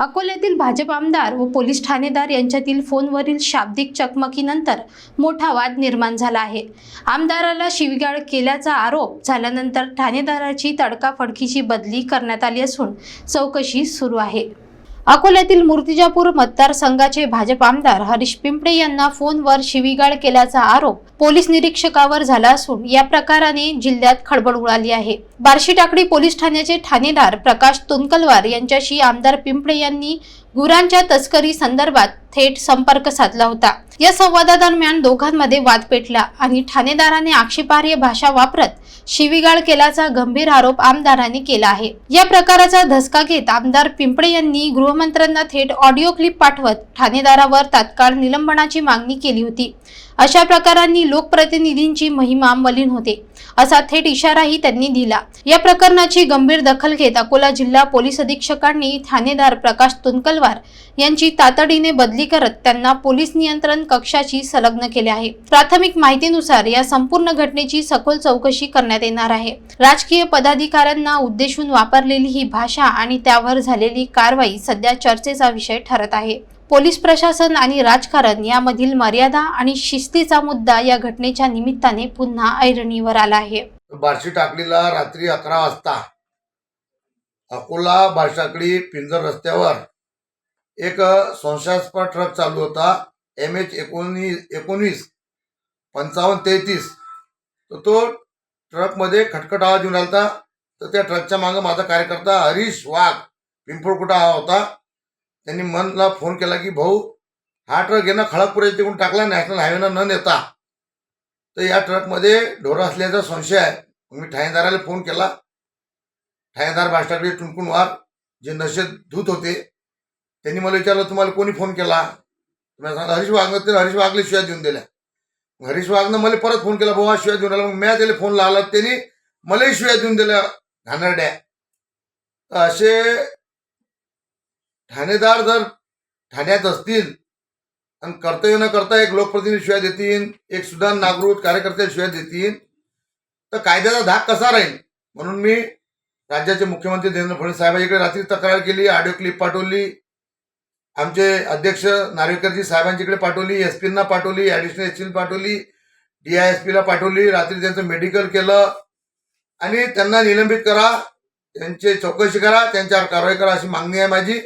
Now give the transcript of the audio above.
अकोल्यातील भाजप आमदार व पोलीस ठाणेदार यांच्यातील फोनवरील शाब्दिक चकमकीनंतर मोठा वाद निर्माण झाला आहे. आमदाराला शिवीगाळ केल्याचा आरोप झाल्यानंतर ठाणेदाराची तडकाफडकीची बदली करण्यात आली असून चौकशी सुरू आहे. अकोल्यातील मूर्तिजापूर मतदारसंघाचे भाजप आमदार हरीश पिंपळे यांना फोनवर शिवीगाळ केल्याचा आरोप पोलीस निरीक्षकावर झाला असून या प्रकाराने जिल्ह्यात खळबळ उडाली आहे. बार्शी टाकडी पोलीस ठाण्याचे ठाणेदार प्रकाश तुनकलवार यांच्याशी आमदार पिंपळे यांनी गुरांच्या तस्करी संदर्भात थेट संपर्क साधला होता. या संवादादरम्यान दोघांमध्ये वाद पेटला आणि ठाणेदाराने आक्षेपार्ह भाषा वापरत शिवीगाळ केल्याचा गंभीर आरोप आमदारांनी केला आहे. या प्रकाराचा धसका घेत आमदार पिंपळे यांनी गृहमंत्र्यांना थेट ऑडिओ क्लिप पाठवत ठाणेदारावर तात्काळ निलंबनाची मागणी केली होती. अशा प्रकारांनी लोकप्रतिनिधींची महिमा मलिन होते. असा थेट इशाराही त्यांनी दिला. या प्रकरणाची गंभीर दखल घेत अकोला जिल्हा पोलीस अधीक्षकांनी ठाणेदार प्रकाश तुनकलवार यांची तातडीने बदली करत त्यांना पोलीस नियंत्रण कक्षाची संलग्न केले आहे. प्राथमिक माहितीनुसार या संपूर्ण घटनेची सखोल चौकशी करण्यात येणार आहे. राजकीय पदाधिकाऱ्यांना उद्देशून वापरलेली ही भाषा आणि त्यावर झालेली कारवाई सध्या चर्चेचा विषय ठरत आहे. पोलीस प्रशासन आणि राजकारण यामधील मर्यादा आणि शिस्तीचा मुद्दा या घटनेच्या निमित्ताने पुन्हा ऐरणीवर आला आहे. बार्शी टाकलीला रात्री अकरा वाजता. अकोला बारशाकडी पिंजर रस्त्यावर एक संशयास्पद ट्रक चालू होता. एम एच एकोणीस एकोणीस पंचावन्न तेहतीस. तर तो ट्रकमध्ये खटखट आवाज येऊन राहिला तर त्या ट्रकच्या मागं माझा कार्यकर्ता हरीश वाघ पिंपळकुटा हा होता. त्यांनी मनला फोन केला की भाऊ हा ट्रक येणं खळगपुरे तिकडून टाकला नॅशनल हायवेनं न नेता. तर या ट्रकमध्ये ढोरं असल्याचा संशय आहे. मी ठाणेदाराला फोन केला. ठाणेदार बाष्टाकडे टुनकून वार जे नशेत धूत होते त्यांनी मला विचारलं तुम्हाला कोणी फोन केला? तुम्ही सांगा हरीश वाघनं ते हरीश वाघले शिवाय देऊन दिल्या. हरीश वाघनं मला परत फोन केला बाबा शिवाय देऊन आला. मग म्या त्याला फोन लावला त्यांनी मलाही शिवाय देऊन दिल्या घाणरड्या. असे ठाणेदार जर ठाण्यात असतील आणि कर्तव्य न करता एक लोकप्रतिनिधी शिवाय देतील एक सुधार नागरिक कार्यकर्ते शिवाय देतील तर कायद्याचा धाक कसा राहील? म्हणून मी राज्याचे मुख्यमंत्री देवेंद्र फडणवीस साहेबांकडे रात्री तक्रार केली ऑडिओ क्लिप पाठवली आमचे अध्यक्ष नार्वेकरजी साहेबांच्याकडे पाठवली एस पींना पाठवली ॲडिशनल एस पीला पाठवली डी आय एस पीला पाठवली रात्री त्यांचं मेडिकल केलं आणि त्यांना निलंबित करा त्यांची चौकशी करा त्यांच्यावर कारवाई करा अशी मागणी आहे माझी.